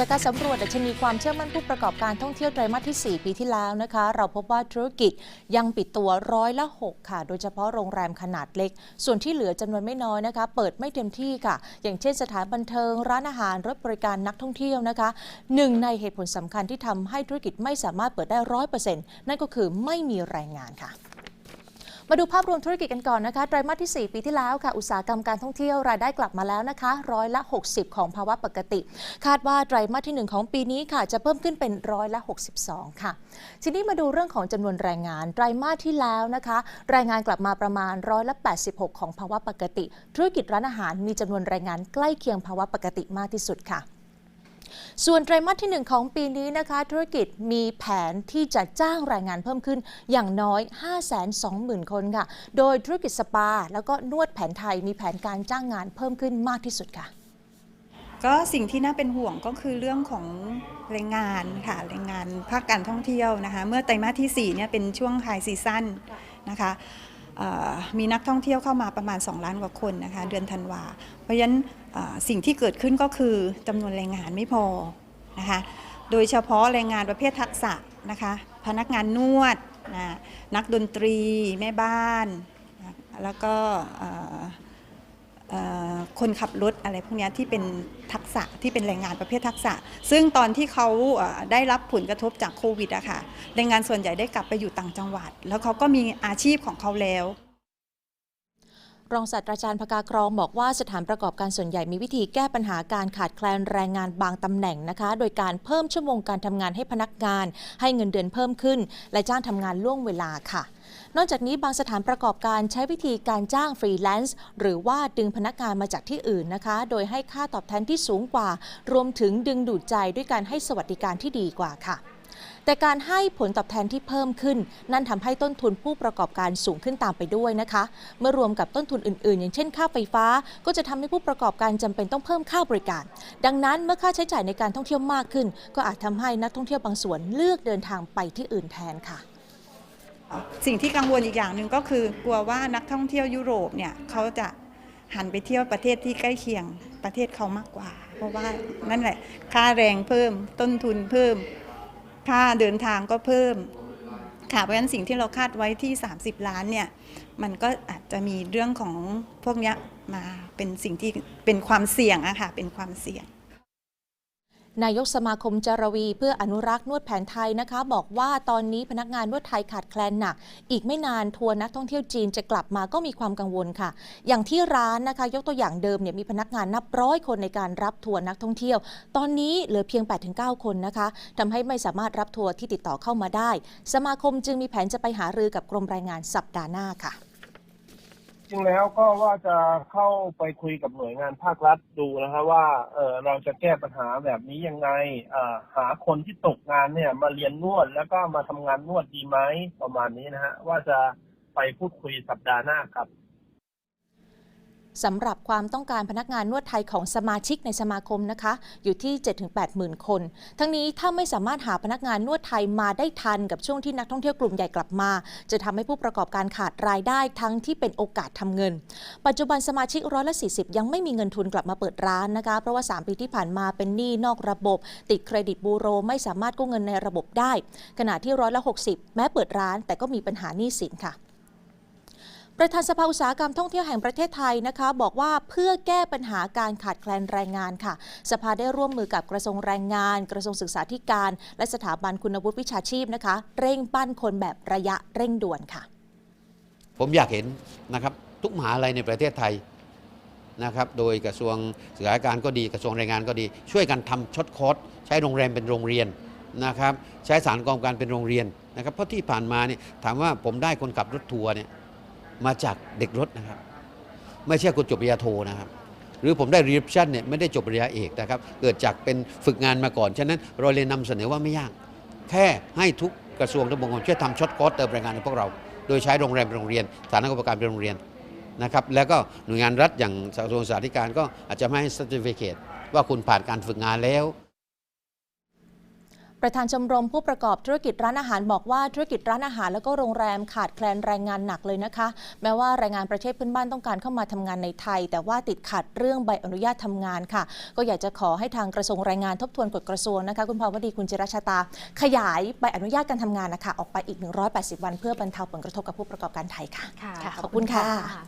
จากการสำรวจดัชนีความเชื่อมั่นผู้ประกอบการท่องเที่ยวไตรมาสที่ 4 ปีที่แล้วนะคะ เราพบว่าธุรกิจยังปิดตัวร้อยละ 6 ค่ะ โดยเฉพาะโรงแรมขนาดเล็ก ส่วนที่เหลือจำนวนไม่น้อยนะคะ เปิดไม่เต็มที่ค่ะ อย่างเช่นสถานบันเทิง ร้านอาหารรถบริการนักท่องเที่ยวนะคะหนึ่งในเหตุผลสำคัญที่ทำให้ธุรกิจไม่สามารถเปิดได้ร้อยเปอร์เซ็นต์นั่นก็คือไม่มีแรงงานค่ะ มาดูภาพรวมธุรกิจกันก่อนนะคะไตรมาสที่ 4 ปีที่แล้วค่ะ อุตสาหกรรมการท่องเที่ยวรายได้กลับมาแล้วนะคะร้อยละ 60 ของภาวะปกติ คาดว่าไตรมาสที่ 1 ของปีนี้ค่ะ จะเพิ่มขึ้นเป็นร้อยละ 62 ค่ะ ทีนี้มาดูเรื่องของจำนวนแรงงาน ไตรมาสที่แล้วนะคะแรงงานกลับมาประมาณร้อยละ 86 ของภาวะปกติ ธุรกิจร้านอาหารมีจำนวนแรงงานใกล้เคียงภาวะปกติมากที่สุดค่ะ ส่วนไตรมาสที่ 1 ของปีนี้นะคะ ธุรกิจมีแผนที่จะจ้างแรงงานเพิ่มขึ้นอย่างน้อย 520,000 คนค่ะ โดยธุรกิจสปา แล้วก็นวดแผนไทยมีแผนการจ้างงานเพิ่มขึ้นมากที่สุดค่ะ ก็สิ่งที่น่าเป็นห่วงก็คือเรื่องของแรงงานค่ะแรงงานภาคการท่องเที่ยวนะคะ เมื่อไตรมาสที่4เนี่ยเป็นช่วงไฮซีซั่นนะคะ มีนักท่องเที่ยวเข้ามาประมาณ 2 ล้านกว่าคนนะคะเดือนธันวา เพราะฉะนั้นเอ่อสิ่งที่เกิดขึ้นก็คือจำนวนแรงงานไม่พอนะคะโดยเฉพาะแรงงานประเภททักษะนะคะพนักงานนวดนะนักดนตรีแม่บ้านนะแล้วก็เอ่อเอ่อ คนขับรถอะไรพวกนี้ที่เป็นทักษะที่เป็นแรงงานประเภททักษะ ซึ่งตอนที่เขาได้รับผลกระทบจากโควิดอะค่ะแรงงานส่วนใหญ่ได้กลับไปอยู่ต่างจังหวัด แล้วเขาก็มีอาชีพของเขาแล้ว รองศาสตราจารย์พกากรองบอกว่าสถานประกอบการส่วนใหญ่มีวิธีแก้ปัญหาการขาดแคลนแรงงานบางตำแหน่งนะคะ โดยการเพิ่มชั่วโมงการทำงานให้พนักงาน ให้เงินเดือนเพิ่มขึ้น และจ้างทำงานล่วงเวลาค่ะนอกจากนี้บางสถานประกอบการใช้วิธีการจ้างฟรีแลนซ์หรือว่าดึงพนักงานมาจากที่อื่นนะคะ โดยให้ค่าตอบแทนที่สูงกว่า รวมถึงดึงดูดใจด้วยการให้สวัสดิการที่ดีกว่าค่ะ แต่การให้ผลตอบแทนที่เพิ่มขึ้น นั่นทำให้ต้นทุนผู้ประกอบการสูงขึ้นตามไปด้วยนะคะ เมื่อรวมกับต้นทุนอื่น ๆ อย่างเช่นค่าไฟฟ้า ก็จะทำให้ผู้ประกอบการจำเป็นต้องเพิ่มค่าบริการ ดังนั้นเมื่อค่าใช้จ่ายในการท่องเที่ยวมากขึ้น ก็อาจทำให้นักท่องเที่ยวบางส่วนเลือกเดินทางไปที่อื่นแทนค่ะสิ่งที่กังวลอีกอย่างหนึ่งก็คือกลัวว่านักท่องเที่ยวยุโรปเนี่ยเขาจะหันไปเที่ยวประเทศที่ใกล้เคียงประเทศเขามากกว่า เพราะว่านั่นแหละค่าแรงเพิ่มต้นทุนเพิ่ม ค่าเดินทางก็เพิ่มค่ะเพราะฉะนั้นสิ่งที่เราคาดไว้ที่ 30 ล้านเนี่ยมันก็อาจจะมีเรื่องของพวกนี้มาเป็นสิ่งที่เป็นความเสี่ยงอะค่ะเป็นความเสี่ยง นายกสมาคมจารวีเพื่ออนุรักษ์นวดแผนไทยนะคะ บอกว่าตอนนี้พนักงานนวดไทยขาดแคลนหนัก อีกไม่นานทัวร์นักท่องเที่ยวจีนจะกลับมาก็มีความกังวลค่ะ อย่างที่ร้านนะคะ ยกตัวอย่างเดิมเนี่ยมีพนักงานนับร้อยคนในการรับทัวร์นักท่องเที่ยว ตอนนี้เหลือเพียง 8-9 คนนะคะทำให้ไม่สามารถรับทัวร์ที่ติดต่อเข้ามาได้ สมาคมจึงมีแผนจะไปหารือกับกรมแรงงานสัปดาห์หน้าค่ะ จริงแล้วก็ว่าจะเข้าไปคุยกับหน่วยงานภาครัฐดูนะฮะว่าเออเราจะแก้ปัญหาแบบนี้ยังไงเอ่อหาคนที่ตกงานเนี่ย มาเรียนนวดแล้วก็มาทำงานนวดดีไหมประมาณนี้นะฮะว่าจะไปพูดคุยสัปดาห์หน้าครับ สำหรับความต้องการพนักงานนวดไทยของสมาชิกในสมาคมนะคะ อยู่ที่ 7-8หมื่นคน ทั้งนี้ถ้าไม่สามารถหาพนักงานนวดไทยมาได้ทันกับช่วงที่นักท่องเที่ยวกลุ่มใหญ่กลับมา จะทำให้ผู้ประกอบการขาดรายได้ทั้งที่เป็นโอกาสทำเงิน ปัจจุบันสมาชิกร้อยละ40 ยังไม่มีเงินทุนกลับมาเปิดร้านนะคะ เพราะว่า 3 ปีที่ผ่านมาเป็นหนี้นอกระบบ ติดเครดิตบูโรไม่สามารถกู้เงินในระบบได้ ขณะที่ร้อยละ60 แม้เปิดร้านแต่ก็มีปัญหาหนี้สินค่ะ ประธานสภาอุตสาหกรรมท่องเที่ยวแห่งประเทศไทยนะคะ บอกว่าเพื่อแก้ปัญหาการขาดแคลนแรงงานค่ะ สภาได้ร่วมมือกับกระทรวงแรงงาน กระทรวงศึกษาธิการ และสถาบันคุณวุฒิวิชาชีพนะคะ เร่งปั้นคนแบบระยะเร่งด่วนค่ะ ผมอยากเห็นนะครับทุกมหาลัยในประเทศไทยนะครับโดยกระทรวงศึกษาธิการก็ดีกระทรวงแรงงานก็ดี ช่วยกันทำช็อตคอร์สใช้โรงแรมเป็นโรงเรียนนะครับใช้สารกองการเป็นโรงเรียนนะครับเพราะที่ผ่านมาเนี่ยถามว่าผมได้คนขับรถทัวร์เนี่ย มาจากเด็กรถนะครับ ไม่ใช่คนจบปริญญาโทนะครับ หรือผมได้รีเพชันเนี่ยไม่ได้จบปริญญาเอกนะครับ เกิดจากเป็นฝึกงานมาก่อน ฉะนั้นเราเลยนำเสนอว่าไม่ยาก แค่ให้ทุกกระทรวงทุกองค์กรช่วยทำช็อตคอร์สเติมแรงงานให้พวกเรา โดยใช้โรงแรมเป็นโรงเรียนสถานประกอบการเป็นโรงเรียนนะครับ แล้วก็หน่วยงานรัฐอย่างกระทรวงสาธารณการก็อาจจะไม่ให้ certificate ว่าคุณผ่านการฝึกงานแล้ว ประธานชมรมผู้ประกอบธุรกิจร้านอาหารบอกว่าธุรกิจร้านอาหารแล้วก็โรงแรมขาดแคลนแรงงานหนักเลยนะคะ แม้ว่าแรงงานประเทศเพื่อนบ้านต้องการเข้ามาทำงานในไทย แต่ว่าติดขัดเรื่องใบอนุญาตทำงานค่ะ ก็อยากจะขอให้ทางกระทรวงแรงงานทบทวนกฎกระทรวงนะคะ คุณภาวดีคุณจิรชาตา ขยายใบอนุญาตการทำงานนะคะออกไปอีก 180 วัน เพื่อบรรเทาผลกระทบกับผู้ประกอบการไทยค่ะค่ะขอบคุณค่ะ